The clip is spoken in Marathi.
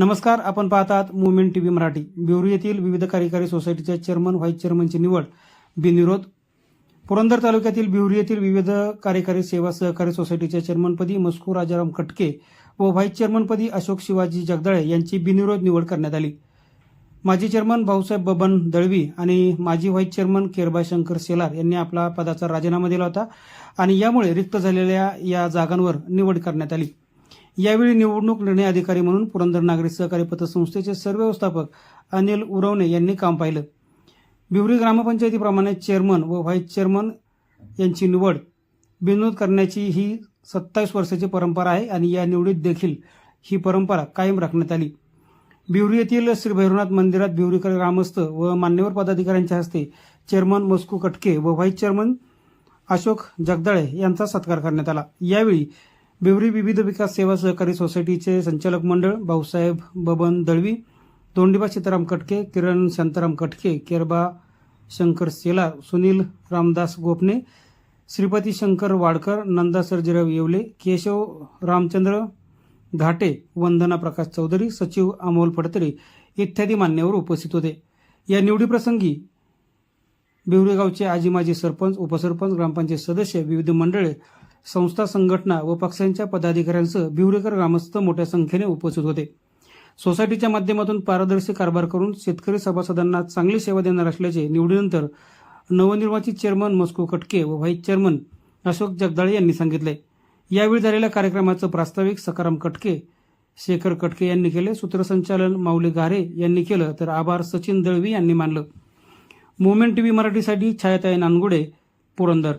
नमस्कार आपण पाहतात movement T V Marathi. Biwari येथील विविध कार्यकारी सोसायटीच्या चेअरमन व्हाईस चेअरमनची निवड. बिनविरोध. पुरंदर तालुक्यातील बिवरी येथील विविध कार्यकारी सेवा सहकारी सोसायटीच्या चेअरमनपदी मस्कू राजाराम कटके व व्हाईस चेअरमनपदी अशोक शिवाजी जगदाळे यांची बिनविरोध निवड करण्यात आली. माजी चेअरमन भाऊसाहेब बबन दळवी आणि माजी व्हाईस चेअरमन केरबा शंकर सेलार यांनी आपला पदाचा राजीनामा दिला होता आणि यामुळे रिक्त झालेल्या या जागांवर निवड करण्यात आली. यावेळी निवडणूक निर्णय अधिकारी म्हणून पुरंदर नागरी सहकारी पतसंस्थेचे सर्व व्यवस्थापक अनिल उरवणे यांनी काम पाहिलं. बिवरी ग्रामपंचायतीप्रमाणे चेअरमन व व्हाईस चेअरमन यांची निवड बिनोद करण्याची ही सत्तावीस वर्षाची परंपरा आहे आणि या निवडीत देखील ही परंपरा कायम राखण्यात आली. बिवरी येथील श्री भैरवनाथ मंदिरात बिवरीकर ग्रामस्थ व मान्यवर पदाधिकाऱ्यांच्या हस्ते चेअरमन मस्कू कटके व व्हाईस चेअरमन अशोक जगदाळे यांचा सत्कार करण्यात आला. यावेळी बिवरी विविध विकास सेवा सहकारी सोसायटीचे संचालक मंडळ भाऊसाहेब बबन दळवी दोंडीबा सीताराम कटके किरण शांताराम कटके केरबा शंकर सेलार सुनील रामदास गोपने श्रीपती शंकर वाडकर नंदा सर्जीराव येवले केशव रामचंद्र घाटे वंदना प्रकाश चौधरी सचिव अमोल फडतरे इत्यादी मान्यवर उपस्थित होते. या निवडीप्रसंगी बिवरेगावचे आजी माजी सरपंच उपसरपंच ग्रामपंचायत सदस्य विविध मंडळे संस्था संघटना व पक्षांच्या पदाधिकाऱ्यांसह भिवरेकर ग्रामस्थ मोठ्या संख्येने उपस्थित होते. सोसायटीच्या माध्यमातून पारदर्शी कारभार करून शेतकरी सभासदांना चांगली सेवा देणार असल्याचे निवडीनंतर नवनिर्वाचित चेअरमन मस्को कटके व व्हाईस चेअरमन अशोक जगदाळे यांनी सांगितले. यावेळी झालेल्या कार्यक्रमाचं प्रास्ताविक सकाराम कटके शेखर कटके यांनी केले. सूत्रसंचालन माऊली गारे यांनी केलं तर आभार सचिन दळवी यांनी मानलं. मुवमेंट टीव्ही मराठीसाठी छायाताई नानगुडे पुरंदर.